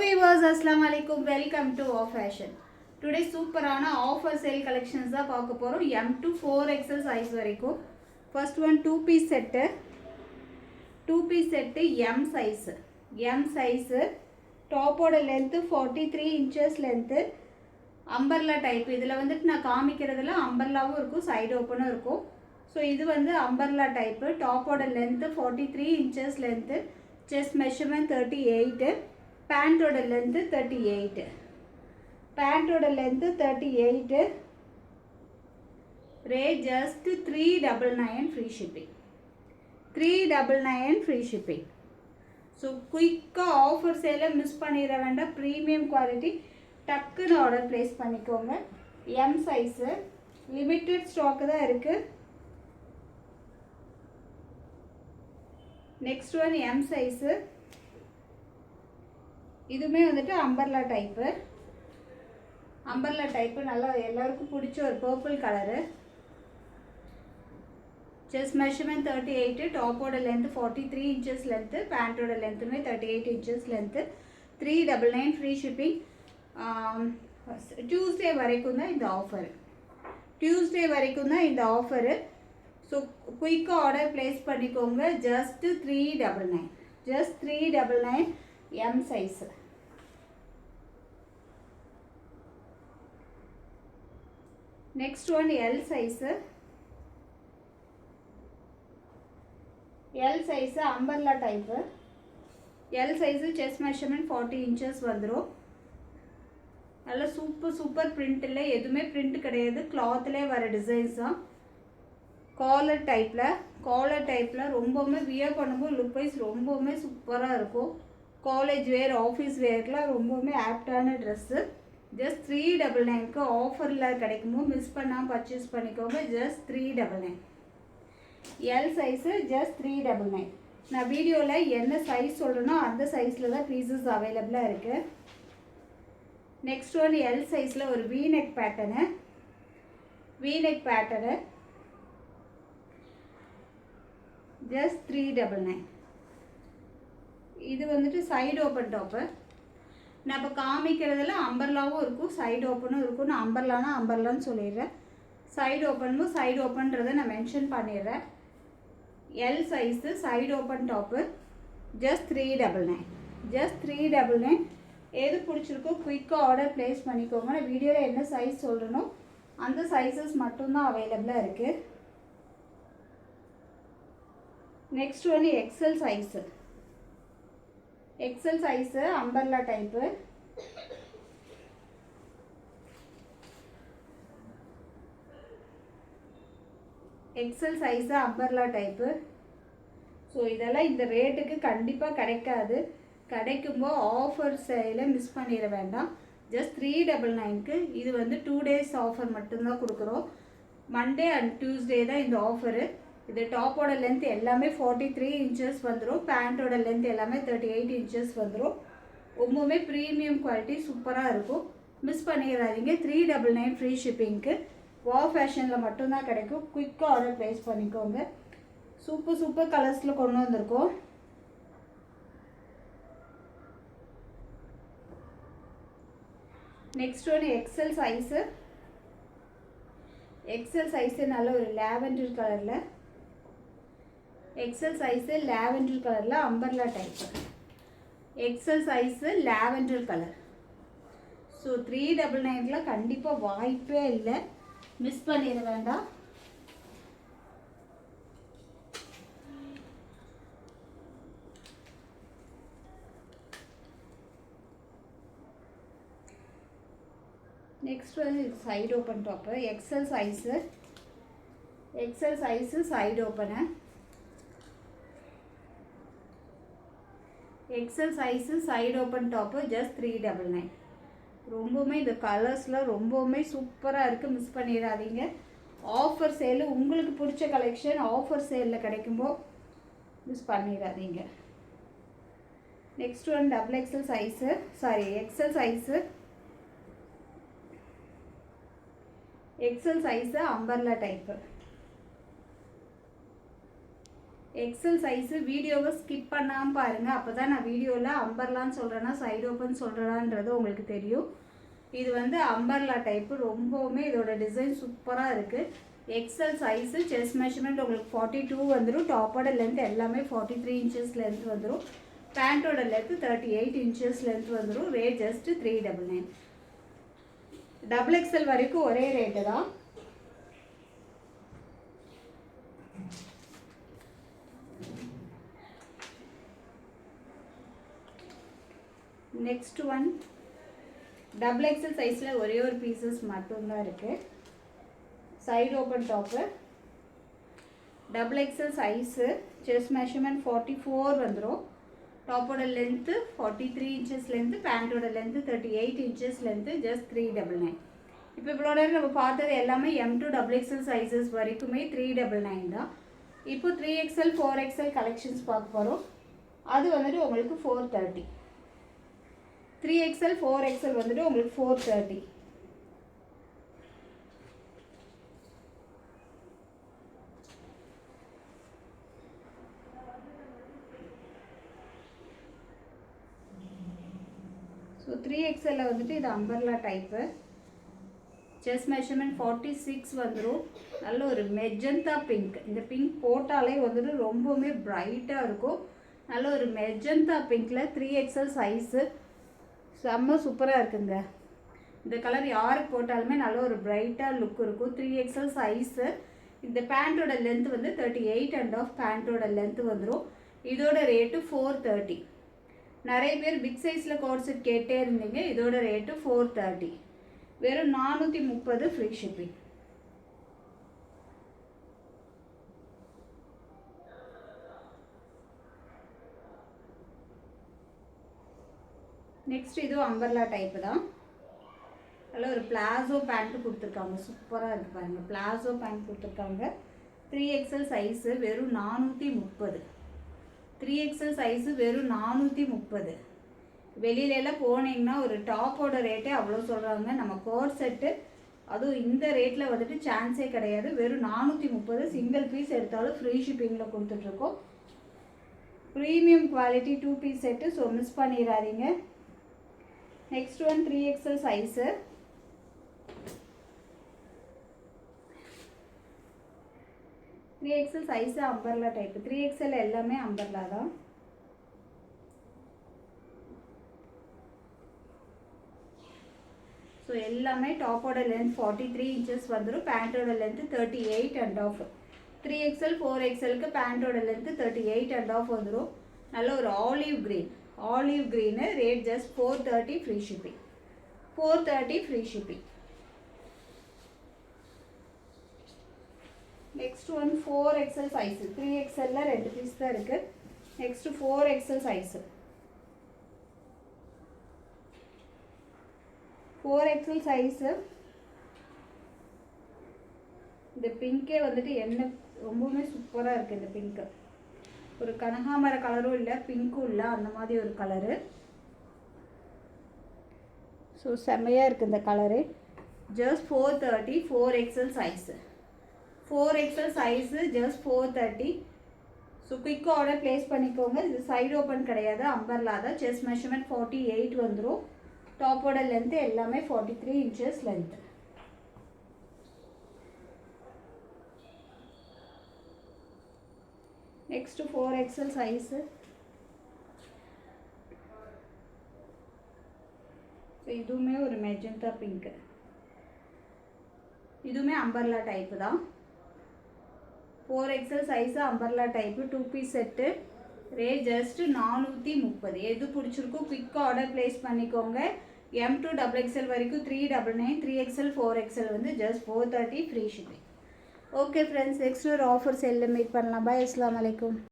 Viewers அஸ்லாம் வலைக்கும் welcome to of fashion today சூப்பரான ஆஃபர் சேல் கலெக்ஷன்ஸ் தான் பார்க்க போகிறோம் M to four XL size வரைக்கும். First one two piece set two piece set M size M size டாப்போட length forty three inches length umbrella type இதில் வந்துட்டு நான் காமிக்கிறதுல அம்பர்லாவும் இருக்கும் side ஓப்பனும் இருக்கும். ஸோ இது வந்து umbrella type டாப்போட length forty three inches length chest measurement thirty eight பேண்ட்டோட length thirty eight பேண்ட்டோட length thirty eight rate just three double nine free shipping three double nine free shipping so குயிக்காக offer சேலை miss பண்ணிட வேண்டாம். Premium quality டக்குன்னு order place பண்ணிக்கோங்க. M size limited stock தான் இருக்குது next one M size இதுவுமே வந்துட்டு அம்பர்லா டைப்பு அம்பர்லா டைப்பு நல்லா எல்லாருக்கும் பிடிச்ச ஒரு purple colour chest measurement thirty eight டாப்போட length forty three inches length பேண்ட்டோட லென்த்துமே thirty eight inches length three double nine free shipping Tuesday வரைக்கும் தான் இந்த ஆஃபரு டியூஸ்டே வரைக்கும் தான் இந்த ஆஃபரு ஸோ குயிக்காக ஆர்டர் ப்ளேஸ் பண்ணிக்கோங்க. Just three double nine just three double nine M size next one L size L size umbrella type L size chest measurement forty inches வந்துடும் நல்லா சூப்பர் சூப்பர் பிரிண்ட்டில் எதுவுமே print கிடையாது. கிளாத்லேயே வர designs தான். Collar டைப்பில் collar டைப்பில் ரொம்பவுமே வியர் பண்ணும்போது லுக் வைஸ் ரொம்பவுமே சூப்பராக இருக்கும். காலேஜ் வேர் ஆஃபீஸ் வேர்க்கெலாம் ரொம்பவுமே ஆப்டான ட்ரெஸ்ஸு ஜஸ்ட் த்ரீ டபுள் நைனுக்கு ஆஃபரில் கிடைக்குமோ மிஸ் பண்ணாமல் பர்ச்சேஸ் பண்ணிக்கோங்க. Just three double nine L size just three double nine நான் வீடியோவில் என்ன சைஸ் சொல்கிறேனோ அந்த சைஸில் தான் பீசஸ் அவைலபிளாக இருக்குது நெக்ஸ்ட் ஒன் எல் சைஸில் ஒரு V neck pattern V neck pattern just three double nine இது வந்துட்டு சைடு ஓப்பன் டாப்பு நான் இப்போ காமிக்கிறதுல அம்பர்லாவும் இருக்கும் சைடு ஓப்பனும் இருக்கும். நான் அம்பர்லானா அம்பர்லான்னு சொல்லிடுறேன். சைடு ஓப்பனும் சைடு ஓப்பன்றதை நான் மென்ஷன் பண்ணிடுறேன். L size side open top just three double nine just three double nine எது பிடிச்சிருக்கோ குயிக்காக ஆர்டர் ப்ளேஸ் பண்ணிக்கோங்க. நான் வீடியோவில் என்ன சைஸ் சொல்கிறனோ அந்த சைஸஸ் மட்டும்தான் அவைலபிளாக இருக்குது நெக்ஸ்ட் ஒன்று XL size XL size umbrella type XL size umbrella type so இதெல்லாம் இந்த ரேட்டுக்கு கண்டிப்பாக கிடைக்காது. கிடைக்கும்போது ஆஃபர் சேலை மிஸ் பண்ணிட வேண்டாம். ஜஸ்ட் த்ரீ டபுள் நைனுக்கு இது வந்து டூ டேஸ் ஆஃபர் மட்டும்தான் கொடுக்குறோம். மண்டே அண்ட் டியூஸ்டே தான் இந்த ஆஃபரு இது டாப்போட லென்த் எல்லாமே ஃபார்ட்டி த்ரீ இன்ச்சஸ் வந்துடும் பேண்ட்டோட லென்த் எல்லாமே தேர்ட்டி எயிட் இன்ச்சஸ் வந்துடும் ரொம்பவுமே ப்ரீமியம் குவாலிட்டி சூப்பராக இருக்கும். மிஸ் பண்ணிடாதீங்க. த்ரீ டபுள் நைன் ஃப்ரீ ஷிப்பிங்க்கு வா ஃபேஷனில் மட்டும்தான் கிடைக்கும். குயிக்காக ஆர்டர் ப்ளேஸ் பண்ணிக்கோங்க. சூப்பர் சூப்பர் கலர்ஸில் கொண்டு வந்திருக்கோம். நெக்ஸ்ட் ஒன்று எக்ஸல் சைஸு எக்ஸல் சைஸு நல்ல ஒரு லேவெண்டர் கலரில் எக்ஸல் சைஸு லேவெண்டர் கலரில் umbrella type XL size lavender colour so three double நைனில் கண்டிப்பாக வாய்ப்பே இல்லை. மிஸ் பண்ணிட வேண்டாம். நெக்ஸ்ட் வந்து side open top XL size XL size side open XL size side open top just three double nine ரொம்பவுமே இந்த கலர்ஸ்லாம் ரொம்பவுமே சூப்பராக இருக்குது மிஸ் பண்ணிடாதீங்க. ஆஃபர் சேலு உங்களுக்கு பிடிச்ச கலெக்ஷன் ஆஃபர் சேலில் கிடைக்கும்போ மிஸ் பண்ணிடாதீங்க. Next one double XL size sorry XL size XL size umbrella type XL size வீடியோவை ஸ்கிப் பண்ணாமல் பாருங்கள் அப்போ தான் நான் வீடியோவில் அம்பர்லான்னு சொல்கிறேன்னா சைடு ஓப்பன் சொல்கிறான்றது உங்களுக்கு தெரியும். இது வந்து அம்பர்லா டைப்பு ரொம்பவுமே இதோட டிசைன் சூப்பராக இருக்குது எக்ஸல் சைஸு செஸ் மெஷர்மெண்ட் உங்களுக்கு ஃபார்ட்டி டூ வந்துடும் டாப்போட லென்த் எல்லாமே ஃபார்ட்டி த்ரீ இன்ச்சஸ் லென்த் வந்துடும் பேண்ட்டோட length thirty eight inches length வந்துடும் rate just three double nine double XL வரைக்கும் ஒரே ரேட்டு தான். நெக்ஸ்ட் ஒன் டபுள் எக்ஸல் சைஸில் ஒரே ஒரு பீசஸ் மட்டும்தான் இருக்குது side open top double XL size chest measurement forty four வந்துடும் டாப்போட length forty three inches length பேண்ட்டோட length thirty eight inches length just three double nine இப்போ இவ்வளோ நேரம் நம்ம பார்த்தது எல்லாமே M to double XL sizes வரைக்குமே த்ரீ டபுள் நைன் தான். இப்போ three XL four XL collections பார்க்க போகிறோம் அது வந்துட்டு உங்களுக்கு four thirty three XL four XL வந்துட்டு உங்களுக்கு ஃபோர் தேர்ட்டி ஸோ த்ரீ எக்ஸலில் வந்துட்டு இது umbrella type chest measurement forty six வந்துடும் நல்ல ஒரு மெஜந்தா பிங்க் இந்த பிங்க் போட்டாலே வந்துட்டு ரொம்பவுமே ப்ரைட்டாக இருக்கும். நல்ல ஒரு மெஜந்தா பிங்க்கில் த்ரீ எக்ஸல் சைஸு செம்ம சூப்பராக இருக்குங்க. இந்த கலர் யாருக்கு போட்டாலுமே நல்ல ஒரு பிரைட்டாக லுக் இருக்கும். த்ரீ எக்ஸல் சைஸு இந்த பேண்ட்டோட லென்த் வந்து தேர்ட்டி எயிட் அண்ட் ஆஃப் பேண்ட்டோட லென்த் வந்துடும் இதோட ரேட்டு ஃபோர் தேர்ட்டி நிறைய பேர் பிக் சைஸில் கோட் செட் கேட்டே இருந்தீங்க. இதோட ரேட்டு ஃபோர் தேர்ட்டி வெறும் நானூற்றி முப்பது ஃப்ரீ ஷிப்பிங் நெக்ஸ்ட் இதுவும் அம்பர்லா டைப்பு தான். அதில் ஒரு பிளாசோ பேண்ட்டு கொடுத்துருக்காங்க. சூப்பராக இருக்குது பாருங்கள் பிளாசோ பேண்ட் கொடுத்துருக்காங்க. த்ரீ எக்ஸல் சைஸு வெறும் நானூற்றி முப்பது. த்ரீ எக்ஸல் சைஸு வெறும் நானூற்றி முப்பது. வெளியிலலாம் போனீங்கன்னா ஒரு டாப்போட ரேட்டே அவ்வளோ சொல்கிறாங்க நம்ம கோர் செட்டு அதுவும் இந்த ரேட்டில் வந்துட்டு சான்ஸே கிடையாது. வெறும் நானூற்றி முப்பது சிங்கிள் பீஸ் எடுத்தாலும் ஃப்ரீ ஷிப்பிங்கில் கொடுத்துட்ருக்கோம் premium quality two piece set so miss பண்ணிடாதீங்க. Next one three XL size three XL size umbrella type three XL எல்லாமே அம்பர்லா தான். ஸோ எல்லாமே டாப்போட லென்த் ஃபார்ட்டி த்ரீ இன்ச்சஸ் வந்துடும் பேண்ட்டோட length thirty eight and half three XL four எக்ஸலுக்கு பேண்ட்டோட length thirty eight and half வந்துடும் நல்ல ஒரு olive green olive green rate just four thirty free shipping four thirty free shipping next one four XL size three எக்ஸலில் ரெண்டு piece தான் இருக்குது next four XL size four XL size இந்த பிங்க்கே வந்துட்டு என்ன ரொம்பவுமே சூப்பராக இருக்குது இந்த பிங்க்கு ஒரு கனகாமர கலரும் இல்லை பிங்க்கும் இல்லை அந்த மாதிரி ஒரு கலரு ஸோ செம்மையாக இருக்குது இந்த colour just four thirty four XL size four XL size just four thirty so குயிக்காக ஆர்டர் ப்ளேஸ் பண்ணிக்கோங்க. இது சைடு ஓப்பன் கிடையாது அம்பர்லா தான். செஸ் மெஷர்மெண்ட் ஃபார்ட்டி எயிட் வந்துடும் டாப்போட லென்த்து எல்லாமே forty three inches length next four XL size so இதுவுமே ஒரு மெஜந்தா பிங்க்கு இதுவுமே அம்பர்லா டைப்பு தான். Four XL size umbrella type two piece set rate just நானூற்றி முப்பது. எது பிடிச்சிருக்கோ குயிக்காக ஆர்டர் ப்ளேஸ் பண்ணிக்கோங்க. எம் டூ டபுள் எக்ஸ்எல் வரைக்கும் three double nine three XL four XL வந்து just four thirty free shipping okay friends next ஒரு offer செல்லில் மீட் பண்ணலாம். பாய் அஸ்லாம் வலைக்கும்